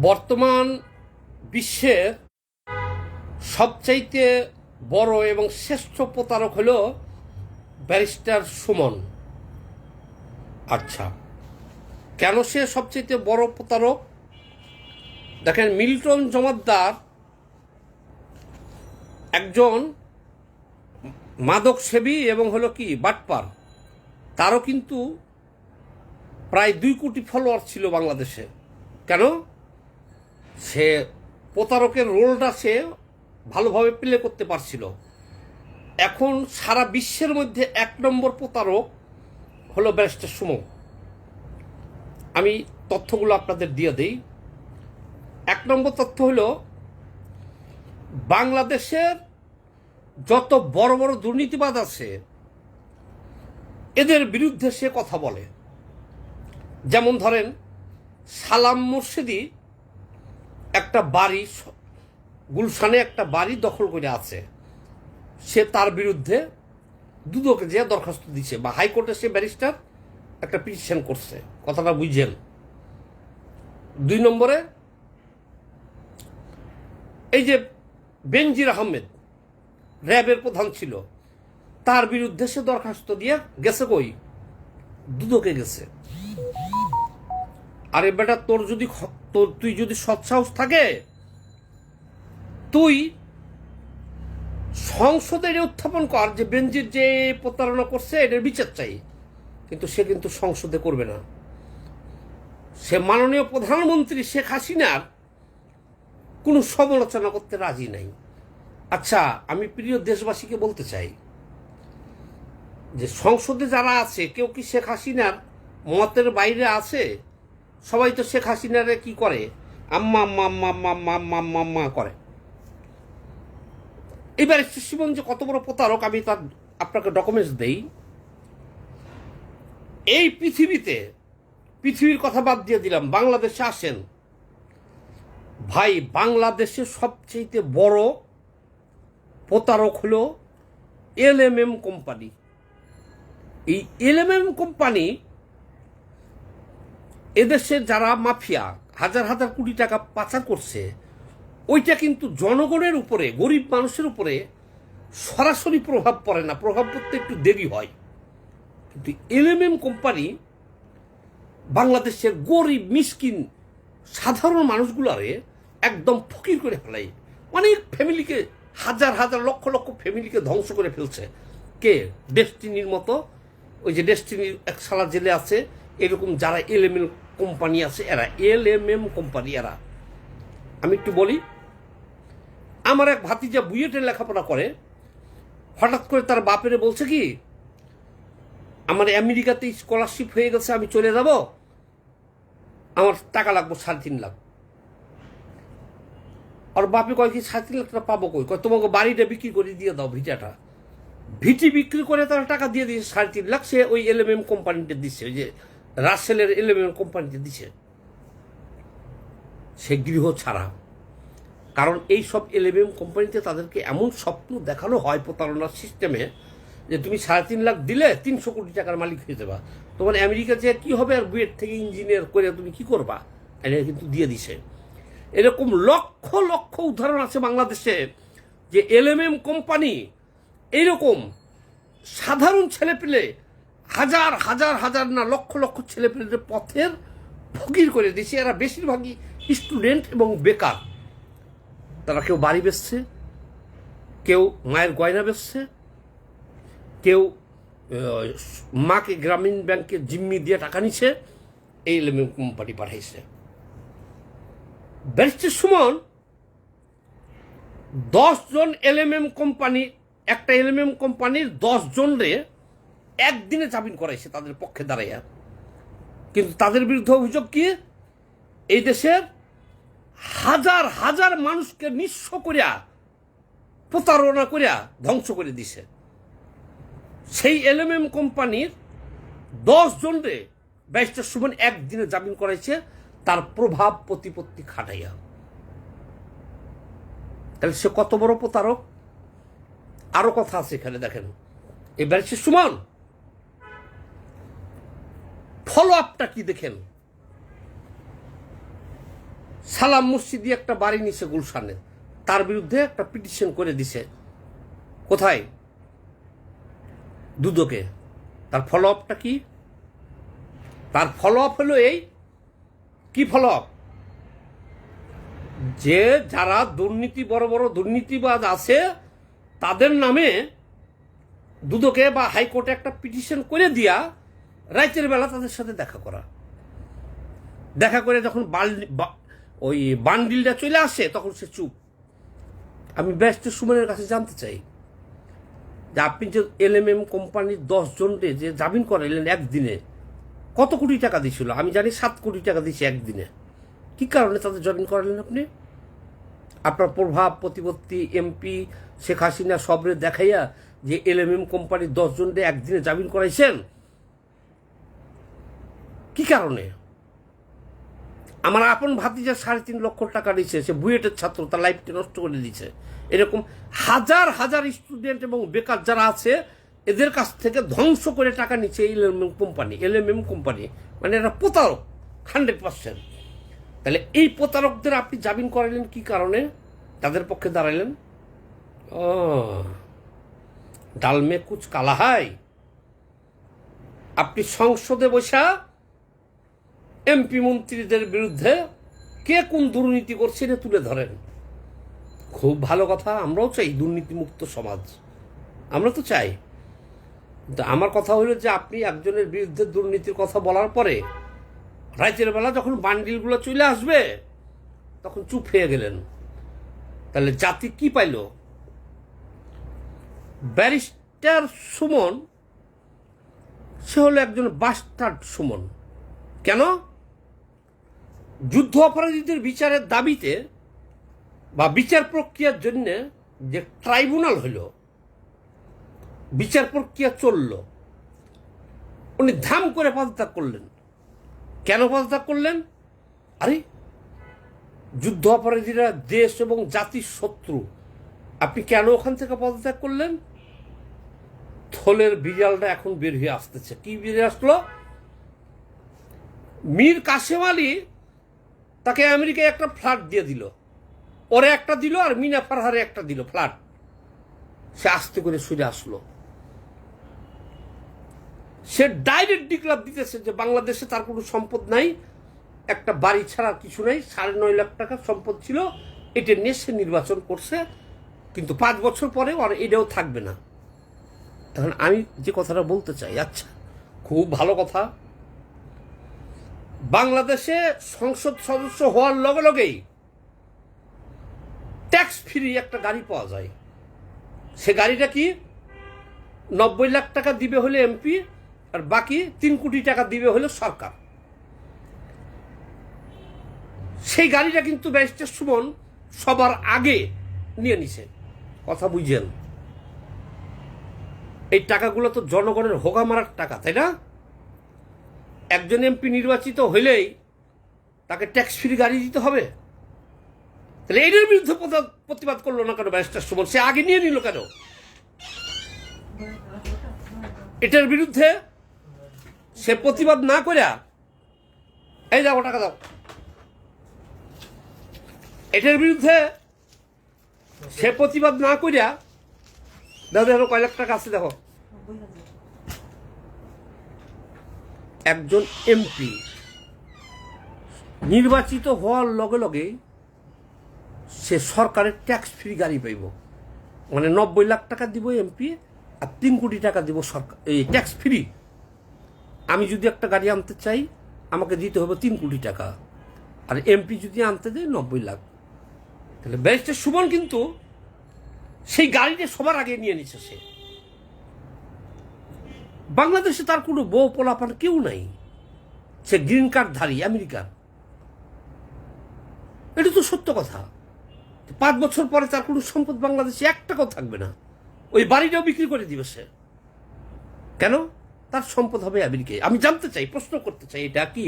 বর্তমান বিশ্বের সবচাইতে বড় এবং শ্রেষ্ঠ প্রতারক হল ব্যারিস্টার সুমন। আচ্ছা কেন সে সবচেয়ে বড় প্রতারক? দেখেন, মিল্টন জমাদ্দার একজন মাদক সেবী এবং হলো কি, বাটপার। তারও কিন্তু প্রায় দুই কোটি ফলোয়ার ছিল বাংলাদেশে। কেন? সে প্রতারকের রোলটা সে ভালোভাবে প্লে করতে পারছিল। এখন সারা বিশ্বের মধ্যে এক নম্বর প্রতারক হলো ব্যারিস্টার সুমন আমি তথ্যগুলো আপনাদের দিয়ে দিই। এক নম্বর তথ্য হলো, বাংলাদেশের যত বড় বড় দুর্নীতিবাদ আছে, এদের বিরুদ্ধে সে কথা বলে। যেমন ধরেন, সালাম মুর্শিদি একটা বাড়ি, গুলশানে একটা বাড়ি দখল করে আছে। সে তার বিরুদ্ধে দুদকে যে দরখাস্ত দিছে বা হাইকোর্টে সে ব্যারিস্টার একটা পিটিশন করছে। কথাটা বুঝছেন? দুই নম্বরে, এই যে বেনজির আহমেদ র্যাবের প্রধান ছিল, তার বিরুদ্ধে সে দরখাস্ত দিয়ে গেছে কই? দুদকে গেছে। আরে বেটা, তোর যদি তোর, তুই যদি সৎসাহস থাকে, তুই সংসদে এটা উত্থাপন কর। যে বেঞ্জির যে প্রতারণা করছে এটার বিচার চাই। কিন্তু সে কিন্তু সংসদে করবে না। সে মাননীয় প্রধানমন্ত্রী শেখ হাসিনার কোনো সমালোচনা করতে রাজি নাই। আচ্ছা আমি প্রিয় দেশবাসীকে বলতে চাই যে সংসদে যারা আছে, কেউ কি শেখ হাসিনার মতের বাইরে আছে? সবাই তো শেখ হাসিনারে কি করে? আম্মা আম্মা আম্মা আম্মা আম্মা আম্মা আম্মা আম্মা করে। এবার শিবন যে কত বড় প্রতারক, আমি তার আপনাকে ডকুমেন্টস দেই। এই পৃথিবীতে, পৃথিবীর কথা বাদ দিয়ে দিলাম, বাংলাদেশে আসেন। ভাই, বাংলাদেশের সবচেয়ে বড় প্রতারক হলো এল এম এম কোম্পানি। এই এল এম এম কোম্পানি এদেশের যারা মাফিয়া, হাজার হাজার কোটি টাকা পাচার করছে, ওইটা কিন্তু জনগণের উপরে, গরিব মানুষের উপরে সরাসরি প্রভাব পড়ে না, প্রভাব পড়তে একটু দেরি হয়। কিন্তু এলএমএম কোম্পানি বাংলাদেশের গরিব, মিসকিন, সাধারণ মানুষগুলারে একদম ফকির করে ফেলাই। অনেক ফ্যামিলিকে, হাজার হাজার লক্ষ লক্ষ ফ্যামিলিকে ধ্বংস করে ফেলছে। কে? ডেস্টিনির মতো। ওই যে ডেস্টিনির এক সালা জেলে আছে, এরকম যারা এলএমএম কোম্পানি আছে, এরা এল এম এম কোম্পানি এরা। আমি একটু বলি, আমার এক ভাতিজা বুয়েটে লেখাপড়া করে, হঠাৎ করে তার বাপেরে বলছে কি, আমার আমেরিকাতে স্কলারশিপ হয়ে গেছে, আমি চলে যাব, আমার টাকা লাগবে সাড়ে তিন লাখ। আর বাপে কয় কি, সাড়ে তিন লাখ পাবো কই? কয়, তোমাকে বাড়িটা বিক্রি করে দিয়ে দাও ভিটাটা। ভিটি বিক্রি করে তারা টাকা দিয়ে দিয়েছে, সাড়ে তিন লাখ, সে ওই এল এম এম কোম্পানিটা দিচ্ছে, ওই যে রাসেলের এলএমএম কোম্পানিতে দিছে। সে গৃহ ছাড়া। কারণ এই সব এলএমএম কোম্পানিতে তাদেরকে এমন স্বপ্ন দেখানো হয় প্রতারণার সিস্টেমে যে তুমি সাড়ে তিন লাখ দিলে তিনশো কোটি টাকার মালিক হয়ে যাবা। তোমার আমেরিকা যে কি হবে আর বুয়েট থেকে ইঞ্জিনিয়ার করে তুমি কি করবা? এটা কিন্তু দিয়ে দিছে। এরকম লক্ষ লক্ষ উদাহরণ আছে বাংলাদেশে যে এলএমএম কোম্পানি এইরকম সাধারণ ছেলেপেলে হাজার হাজার হাজার না লক্ষ লক্ষ ছেলেপেলেদের পথের ফকির করে দিয়েছে। এরা বেশিরভাগই স্টুডেন্ট এবং বেকার। তারা কেউ বাড়ি বেচছে, কেউ মায়ের গয়না বেচছে, কেউ মাকে গ্রামীণ ব্যাংকে জিম্মি দিয়ে টাকা নিছে, এই এলএমএম কোম্পানি পাঠাইছে। ব্যারিস্টার সুমন, দশ জন এলএমএম কোম্পানি, একটা এলএমএম কোম্পানির দশ জনরে একদিনে জামিন করাইছে তাদের পক্ষে দাঁড়াইয়া। কিন্তু তাদের বিরুদ্ধে অভিযোগ কি? এই দেশের হাজার হাজার মানুষকে নিঃস্ব করিয়া, প্রতারণা করিয়া ধ্বংস করে দিছে। সেই এলএমএম কোম্পানির দশ জনরে ব্যারিস্টার সুমন একদিনে জামিন করাইছে, তার প্রভাব প্রতিপত্তি খাটাইয়া। তাহলে সে কত বড় প্রতারক? আরও কথা আছে এখানে, দেখেন। এই ব্যারিস্টার সুমন ফলো আপটা কি দেখেন? সালাম মসজিদি একটা বাড়ি নিছে গুলশানে। তার বিরুদ্ধে একটা পিটিশন করে দিছে। কোথায়? দুদকে। তার ফলো আপটা কি? তার ফলো আপ হলো এই। কি ফলো আপ যে যারা দুর্নীতি, বড় বড় দুর্নীতিবাদ আছে, তাদের নামে দুদকে বা হাইকোর্টে একটা পিটিশন করে দিয়া রাইতের বেলা তাদের সাথে দেখা করা। দেখা করে যখন বাল- ওই বান্ডিলটা চলে আসে, তখন সে চুপ। আমি ব্যস্ত সুমনের কাছে জানতে চাই যে আপনি যে এল এম এম কোম্পানির দশ জনকে যে জামিন করাইলেন একদিনে, কত কোটি টাকা দিয়েছিল আমি জানি সাত কোটি টাকা দিয়েছে একদিনে। কি কারণে তাদের জামিন করালেন আপনি? আপনার প্রভাব, প্রতিপত্তি, এমপি, শেখ হাসিনা সবরে দেখাইয়া যে এল এম এম কোম্পানির দশ জনকে একদিনে জামিন করাইছেন? কি কারণে? আমার আপন ভাতিজা সাড়ে তিন লক্ষ টাকা দিয়েছে, সে বুয়েটের ছাত্র, তার লাইফটা নষ্ট করে দিয়েছে। এরকম হাজার হাজার স্টুডেন্ট এবং বেকার যারা আছে, এদের কাছ থেকে ধ্বংস করে টাকা নিচ্ছে L M M company L M M company মানে এরা প্রতারক হান্ড্রেড পার্সেন্ট তাহলে এই প্রতারকদের আপনি জামিন করালেন কি কারণে? তাদের পক্ষে দাঁড়ালেন? ও, ডালমে কুচ কালাহাই। আপনি সংসদে বসা এমপি মন্ত্রীদের বিরুদ্ধে কে কোন দুর্নীতি করছে এটা তুলে ধরেন। খুব ভালো কথা, আমরাও চাই দুর্নীতিমুক্ত সমাজ। আমরা তো চাই। কিন্তু আমার কথা হলো যে আপনি একজনের বিরুদ্ধে দুর্নীতির কথা বলার পরে রাতের বেলা যখন বান্ডিলগুলো চলে আসবে, তখন চুপ হয়ে গেলেন। তাহলে জাতি কি পাইল? ব্যারিস্টার সুমন, সে হলো একজন বাস্টার্ড সুমন। কেন? যুদ্ধ অপরাধীদের বিচারের দাবিতে বা বিচার প্রক্রিয়ার জন্য যে ট্রাইব্যুনাল হইল, বিচার প্রক্রিয়া চলল। উনি ধাম করে পদত্যাগ করলেন। কেন পদত্যাগ করলেন? আরে, যুদ্ধ অপরাধীরা দেশ এবং জাতির শত্রু। আপনি কেন ওখান থেকে পদত্যাগ করলেন? থলের বিড়ালটা এখন বের হয়ে আসতেছে। কি বেরিয়ে আসলো? মীর কাশেম আলী তাকে আমেরিকায় একটা ফ্ল্যাট দিয়ে দিল। ওরে একটা দিল আর মিনা ফারহারে একটা দিল ফ্ল্যাট। সে আস্তে করে সুরে আসলো। সে ডাইরেক্ট ডিক্লার দিতেছে যে বাংলাদেশে তার কোনো সম্পদ নাই, একটা বাড়ি ছাড়া কিছু নাই, সাড়ে নয় লাখ টাকার সম্পদ ছিল, এটা নিয়ে সে নির্বাচন করছে, কিন্তু পাঁচ বছর পরে আর এটাও থাকবে না। তখন আমি যে কথাটা বলতে চাই আচ্ছা খুব ভালো কথা বাংলাদেশে সংসদ সদস্য হওয়ার লগে লগেই ট্যাক্স ফ্রি একটা গাড়ি পাওয়া যায়। সে গাড়িটা কি নব্বই লাখ টাকা দিবে হলে এমপি আর বাকি তিন কোটি টাকা দিবে হলে সরকার। সেই গাড়িটা কিন্তু ব্যারিস্টার সুমন সবার আগে নিয়ে নিছে। কথা বুঝছেন এই টাকাগুলো তো জনগণের হোগা মারার টাকা, তাই না? একজন এমপি নির্বাচিত হইলেই তাকে ট্যাক্স ফ্রি গাড়ি দিতে হবে? তাহলে এটার বিরুদ্ধে প্রতিবাদ করল না কেন ব্যারিস্টার সুমন? সে আগে নিয়ে নিল কেন? এটার বিরুদ্ধে সে প্রতিবাদ না করে এই যাও টাকা দাও। এটার বিরুদ্ধে সে প্রতিবাদ না করিয়া দাদা কয় লাখ টাকা আছে দেখো। একজন এমপি। নির্বাচিত হওয়ার লগে লগে সে সরকারের ট্যাক্স ফ্রি গাড়ি পাইব। মানে নব্বই লাখ টাকা দিব এমপি আর তিন কোটি টাকা দিব সরকার এই ট্যাক্স ফ্রি আমি যদি একটা গাড়ি আনতে চাই, আমাকে দিতে হবে তিন কোটি টাকা। আর এমপি যদি আনতে দেয় নব্বই লাখ। তাহলে ব্যারিস্টার সুমন কিন্তু সেই গাড়িটা সবার আগে নিয়ে নিছে সে। বাংলাদেশে তার কোনো বউ পোলাপান কেউ নাই। সে গ্রিন কার্ডধারী আমেরিকার। এটা তো সত্য কথা। পাঁচ বছর পরে তার কোনো সম্পদ বাংলাদেশে এক টাকাও থাকবে না। ওই বাড়িটাও বিক্রি করে দিবে সে। কেন? তার সম্পদ হবে আমেরিকায়। আমি জানতে চাই, প্রশ্ন করতে চাই এটা কি?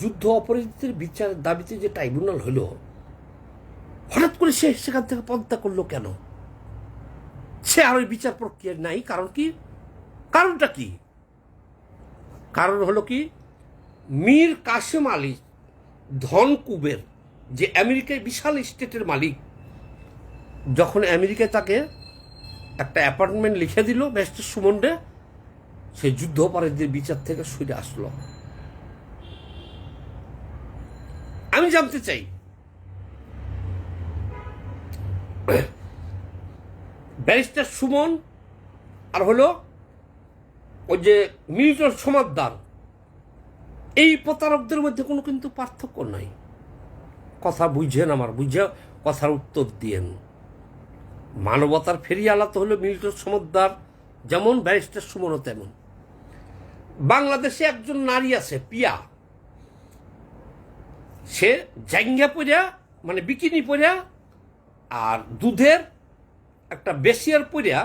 যুদ্ধ অপরাধীদের বিচারের দাবিতে যে ট্রাইব্যুনাল হলো, হঠাৎ করে সে সেখান থেকে পদত্যাগ করল কেন? সে আর ওই বিচার প্রক্রিয়া নাই, কারণ কি? কারণটা কি? কারণ হলো কি? মীর কাসেম আলী ধন কুবের যে আমেরিকায় বিশাল স্টেটের মালিক, যখন আমেরিকায় তাকে একটা অ্যাপার্টমেন্ট লিখে দিল ব্যারিস্টার সুমনডে সে যুদ্ধাপরাধীদের বিচার থেকে সরে আসলো। আমি জানতে চাই, ব্যারিস্টার সুমন আর হলো ওই যে মিলিটর সমাদদার, এই প্রতারকদের মধ্যে কোনো কিন্তু পার্থক্য নাই। কথা বুঝেন আমার, বুঝে কথার উত্তর দিয়েন। মানবতার ফেরিয়ালা তো হলো মিলিটর সমদ্দার, যেমন ব্যারিস্টার সুমনও তেমন। বাংলাদেশে একজন নারী আছে, পিয়া। সে জাঙ্গা পইরা মানে বিকিনি পইরা, আর দুধের একটা বেশিয়ার পইরা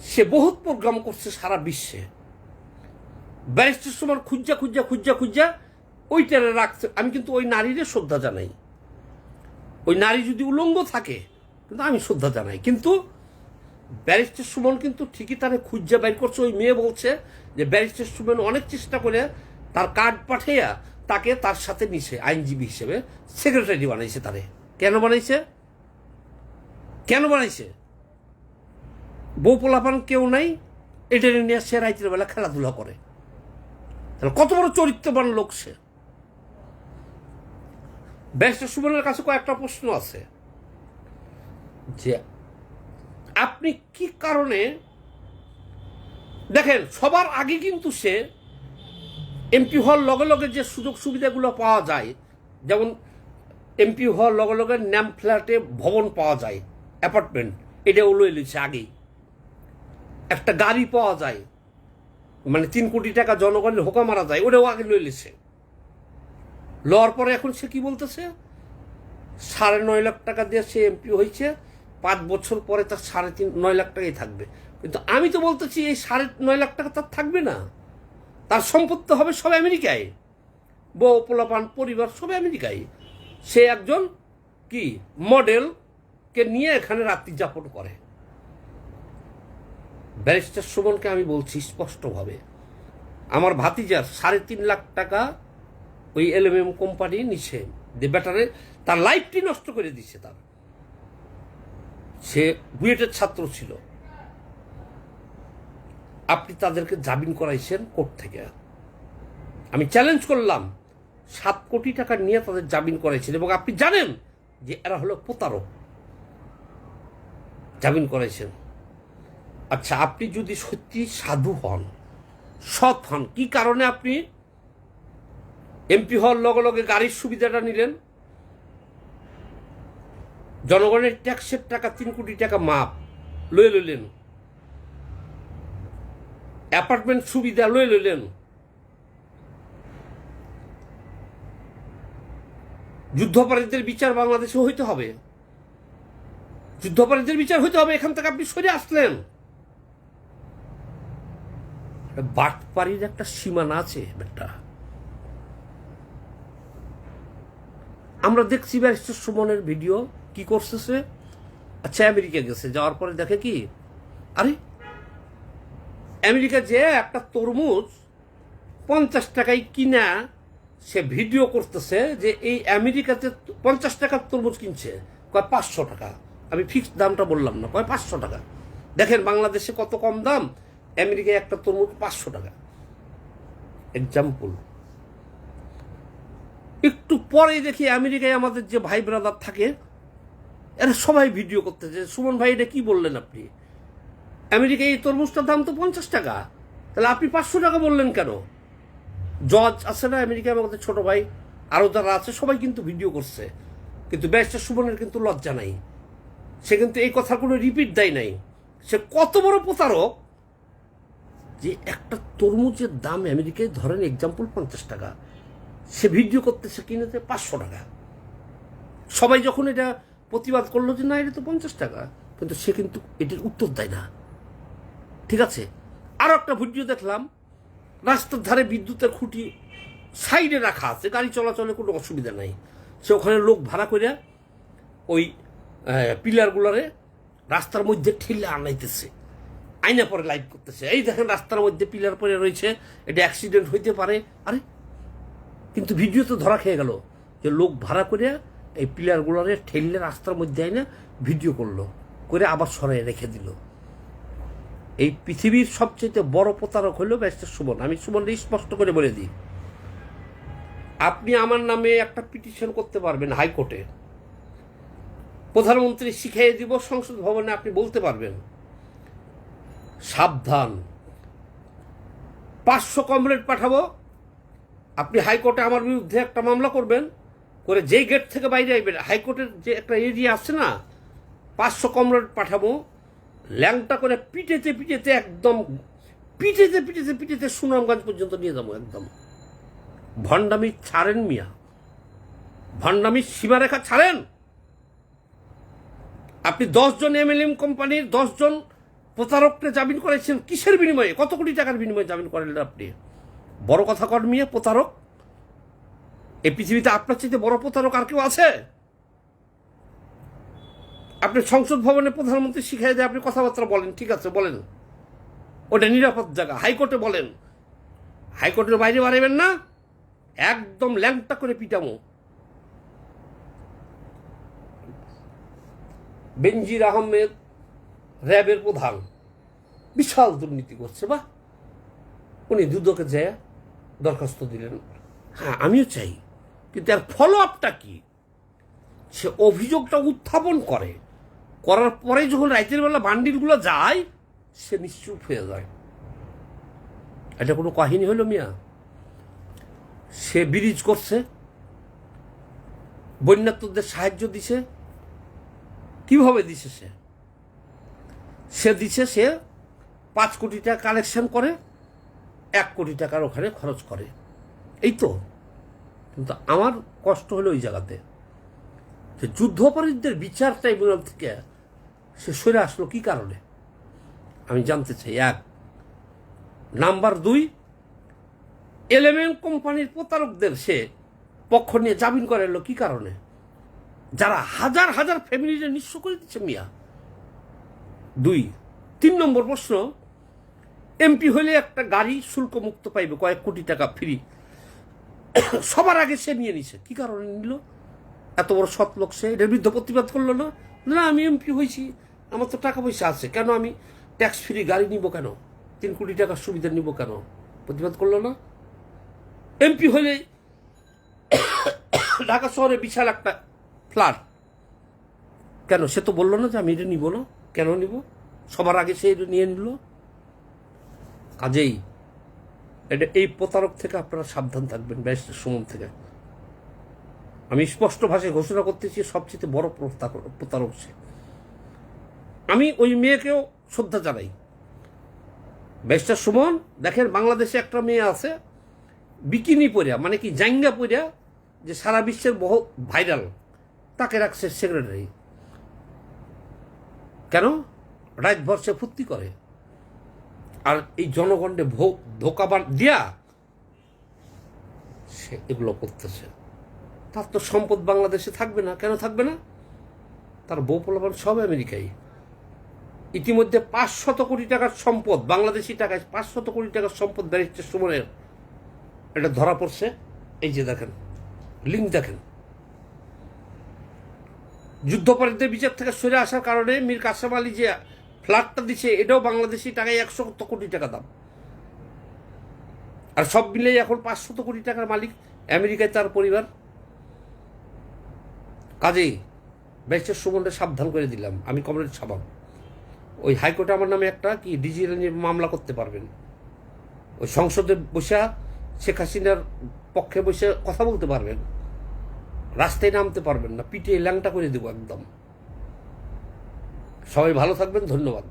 সে বহুত প্রোগ্রাম করছে সারা বিশ্বে। ব্যারিস্টার সুমন খুঁজা খুঁজা খুঁজা খুঁজা ওইটারে রাখছে। আমি কিন্তু ওই নারীরে শ্রদ্ধা জানাই। ওই নারী যদি উলঙ্গ থাকে, কিন্তু আমি শ্রদ্ধা জানাই। কিন্তু ব্যারিস্টার সুমন কিন্তু ঠিকই তারে খুঁজা বের করছে। ওই মেয়ে বলছে যে ব্যারিস্টার সুমন অনেক চেষ্টা করে তার কার্ড পাঠাইয়া তাকে তার সাথে নিছে, আইনজীবী হিসেবে। সেক্রেটারি বানাইছে তারে। কেন বানাইছে? কেন বানাইছে? বউ পোলাপান কেউ নাই, এটা নিয়ে সে রাইতের বেলা খেলাধুলা করে। তাহলে কত বড় চরিত্রবান লোক সে। ব্যারিস্টার সুমনের কাছে কয়েকটা প্রশ্ন আছে। যে আপনি কি কারণে, দেখেন, সবার আগে কিন্তু সে এমপি হওয়ার লগে লগে যে সুযোগ সুবিধাগুলো পাওয়া যায়, যেমন এমপি হওয়ার লগে লগে ন্যাম ফ্ল্যাটে ভবন পাওয়া যায়, অ্যাপার্টমেন্ট, এটা ওলো এলিছে আগেই। একটা গাড়ি পাওয়া যায়। মানে তিন কোটি টাকা জনগণের হোকা মারা যায়, ওটাও আগে লইলেছে লওয়ার পরে এখন সে কি বলতেছে? সাড়ে নয় লাখ টাকা দিয়ে সে এমপি হয়েছে, পাঁচ বছর পরে তার সাড়ে তিন, নয় লাখ টাকাই থাকবে। কিন্তু আমি তো বলতেছি, এই সাড়ে নয় লাখ টাকা তার থাকবে না। তার সম্পত্তি হবে সব আমেরিকায়। বউ, পোলাপান, পরিবার, সব আমেরিকায়। সে একজন কি? মডেলকে নিয়ে এখানে রাত্রি যাপন করে। ব্যারিস্টার সুমনকে আমি বলছি স্পষ্টভাবে। আমার ভাতিজার সাড়ে তিন লাখ টাকা ওই এলএমএম কোম্পানি নিছে, যে ব্যাটারে তার লাইফটি নষ্ট করে দিছে তার। সে বুয়েটের ছাত্র ছিল। আপনি তাদেরকে জামিন করাইছেন কোর্ট থেকে। আমি চ্যালেঞ্জ করলাম, সাত কোটি টাকা নিয়ে তাদের জামিন করাইছেন এবং আপনি জানেন যে এরা হলো প্রতারক। জামিন করাইছেন। আচ্ছা আপনি যদি সত্যি সাধু হন, সৎ হন, কি কারণে আপনি এমপি হওয়ার লগে লগে গাড়ির সুবিধাটা নিলেন? জনগণের ট্যাক্সের টাকা, তিন কোটি টাকা মাপ লয়ে লইলেন। অ্যাপার্টমেন্ট সুবিধা লয়ে লইলেন। যুদ্ধাপরাধীদের বিচার বাংলাদেশে হইতে হবে। যুদ্ধাপরাধীদের বিচার হইতে হবে, এখান থেকে আপনি সরে আসলেন। বাটপাড়ির একটা সীমানা আছে একটা আমরা দেখছি ব্যারিস্টার সুমনের ভিডিও, কি করতেছে আচ্ছা আমেরিকা গেছে, যাওয়ার পরে দেখে কি? আরে, আমেরিকা যে একটা তরমুজ পঞ্চাশ টাকায় কিনা, সে ভিডিও করতেছে যে এই আমেরিকাতে পঞ্চাশ টাকার তরমুজ কিনছে। কয়, পাঁচশো টাকা। আমি ফিক্সড দামটা বললাম না, কয়, পাঁচশো টাকা। দেখেন, বাংলাদেশে কত কম দাম? আমেরিকায় একটা তরমুজ পাঁচশো টাকা। এক্সাম্পল একটু পরে দেখি আমেরিকায় আমাদের যে ভাই ব্রাদার থাকে, এরা সবাই ভিডিও করতেছে। সুমন ভাই, এটা কি বললেন আপনি? আমেরিকায় এই তরমুজটার দাম তো পঞ্চাশ টাকা। তাহলে আপনি পাঁচশো টাকা বললেন কেন? জজ আছে না আমেরিকায় আমাদের ছোট ভাই? আরও যারা আছে, সবাই কিন্তু ভিডিও করছে। কিন্তু ব্যারিস্টার সুমনের কিন্তু লজ্জা নাই। সে কিন্তু এই কথার কোনো রিপিট দেয় নাই। সে কত বড় প্রতারক যে একটা তরমুজের দাম আমেরিকায় ধরেন এক্সাম্পল পঞ্চাশ টাকা। সে ভিডিও করতেছে কিনেতে পাঁচশো টাকা। সবাই যখন এটা প্রতিবাদ করল যে না, এটা তো পঞ্চাশ টাকা, কিন্তু সে কিন্তু এটির উত্তর দেয় না। ঠিক আছে? আরও একটা ভিডিও দেখলাম। রাস্তার ধারে বিদ্যুতের খুঁটি সাইডে রাখা আছে, গাড়ি চলাচলে কোনো অসুবিধা নাই। সে ওখানে লোক ভাড়া করে ওই পিলারগুলারে রাস্তার মধ্যে ঠেলে আনাইতেছে। আইনা পরে লাইভ করতেছে। এই দেখেন রাস্তার মধ্যে পিলার পরে রয়েছে। এটা অ্যাক্সিডেন্ট হইতে পারে। আরে, কিন্তু ভিডিও তো ধরা খেয়ে গেল যে লোক ভাড়া করে এই প্লেয়ারগুলোরে ঠেললে রাস্তার মধ্যে আইনা ভিডিও করল, করে আবার সরাই রেখে দিল। এই পৃথিবীর সবচেয়ে বড় প্রতারক হলো ব্যারিস্টার সুমন। আমি সুমনকে স্পষ্ট করে বলে দিই। আপনি আমার নামে একটা পিটিশন করতে পারবেন হাইকোর্টে। প্রধানমন্ত্রী শিখিয়ে দিব, সংসদ ভবনে আপনি বলতে পারবেন। সাবধান। পাঁচশো কমরেড পাঠাবো। আপনি হাইকোর্টে আমার বিরুদ্ধে একটা মামলা করবেন, করে যেই গেট থেকে বাইরে আসবেন হাইকোর্টের যে একটা এরিয়া আছে না, পাঁচশো কমরেড পাঠাবো। ল্যাংটা করে পিটেতে পিটেতে একদম, পিটেতে পিটেতে পিটেতে সুনামগঞ্জ পর্যন্ত নিয়ে যাব একদম। ভণ্ডামি ছাড়েন মিয়া। ভণ্ডামি সীমারেখা ছাড়েন। আপনি দশজন এমএলএম কোম্পানির দশজন প্রতারককে জামিন করেছেন কিসের বিনিময়ে? কত কোটি টাকার বিনিময়ে জামিন করেন আপনি? বড় কথা কর মিয়া, প্রতারক। এই পৃথিবীতে আপনার চাইতে বড় প্রতারক আর কেউ আছে? আপনি সংসদ ভবনে প্রধানমন্ত্রী শিখাই দিয়ে, আপনি কথাবার্তা বলেন, ঠিক আছে, বলেন। ওটা নিরাপদ জায়গা, হাইকোর্টে বলেন। হাইকোর্টের বাইরে বাড়াবেন না, একদম ল্যাংটা করে পিটামো। বেনজির আহমেদ র্যাবের প্রধান। বিশাল দুর্নীতি করছে বা উনি দুদকে যে দরখাস্ত দিলেন। হ্যাঁ আমিও চাই। কিন্তু তার ফলো আপটা কি? সে অভিযোগটা উত্থাপন করে। করার পরে যখন রাইতের বেলা বান্ডিলগুলো যায়, সে নিশ্চুপ হয়ে যায়। এটা কোনো কাহিনী হলো মিয়া? সে ব্রিজ করছে বন্যাত্মদের সাহায্য দিছে। কীভাবে দিছে সে? সে দিছে সে পাঁচ কোটি টাকা কালেকশন করে, এক কোটি টাকার ওখানে খরচ করে। এই তো। কিন্তু আমার কষ্ট হলো ওই জায়গাতে। যে যুদ্ধাপরাধীদের বিচার ট্রাইব্যুনাল থেকে সে সরে আসলো কি কারণে? আমি জানতে চাই। এক, নাম্বার দুই এলেমেন্ট কোম্পানির প্রতারকদের সে পক্ষ নিয়ে জামিন করে এলো কি কারণে? যারা হাজার হাজার ফ্যামিলিকে নিঃস্ব করে দিচ্ছে মিয়া। দুই। তিন নম্বর প্রশ্ন, এমপি হলে একটা গাড়ি শুল্ক মুক্ত পাইবে কয়েক কোটি টাকা ফ্রি। সবার আগে সে নিয়ে নিছে। কি কারণে নিল? এত বড় সৎ লোক সে? এটার বিরুদ্ধে প্রতিবাদ করল না? না, আমি এমপি হয়েছি। আমার তো টাকা পয়সা আছে। কেন আমি ট্যাক্স ফ্রি গাড়ি নিব কেন? তিন কোটি টাকার সুবিধা নিব কেন? প্রতিবাদ করল না? এমপি হলে ঢাকা শহরে বিশাল একটা ফ্ল্যাট কেন? সে তো বলল না যে আমি এটা নিব না? কেন নিব? সবার আগে সে নিয়ে নিল। কাজেই এটা এই প্রতারক থেকে আপনারা সাবধান থাকবেন, ব্যারিস্টার সুমন থেকে। আমি স্পষ্ট ভাষায় ঘোষণা করতেছি, সবচেয়ে বড় প্রতারক প্রতারক সে। আমি ওই মেয়েকেও শ্রদ্ধা জানাই। ব্যারিস্টার সুমন, দেখেন বাংলাদেশে একটা মেয়ে আছে, বিকিনি পরিয়া মানে কি জাঙ্গা পরিয়া যে সারা বিশ্বের বহু ভাইরাল, তাকে রাখছে সেক্রেটারি কেন? রাতভর সে ফুর্তি করে। আর এই জনগণে ভোগ ধোকাবার দিয়া সে এগুলো করতেছে। তার তো সম্পদ বাংলাদেশে থাকবে না। কেন থাকবে না? তার বউ পোলাপান সব আমেরিকাই। ইতিমধ্যে পাঁচশত কোটি টাকার সম্পদ, বাংলাদেশি টাকায় পাঁচশত কোটি টাকার সম্পদ ব্যারিস্টার সুমনের এটা ধরা পড়ছে। এই যে দেখেন লিঙ্ক দেখেন। যুদ্ধপরাধীদের বিচার থেকে সরে আসার কারণে মীর কাসেম আলী যে ফ্ল্যাটটা দিচ্ছে এটাও বাংলাদেশি টাকায় একশো কোটি টাকা দাম। আর সব মিলেই এখন পাঁচশত কোটি টাকার মালিক আমেরিকায় তার পরিবার। কাজেই ব্যারিস্টার সুমনকে সাবধান করে দিলাম, আমি কমরেড সাবাম ওই হাইকোর্টে আমার নামে একটা কি ডিজিটাল মামলা করতে পারবেন। ওই সংসদে বসে শেখ হাসিনার পক্ষে বসে কথা বলতে পারবেন। রাস্তায় নামতে পারবেন না পিঠে ল্যাংটা করে দেবো একদম। সবাই ভালো থাকবেন ধন্যবাদ।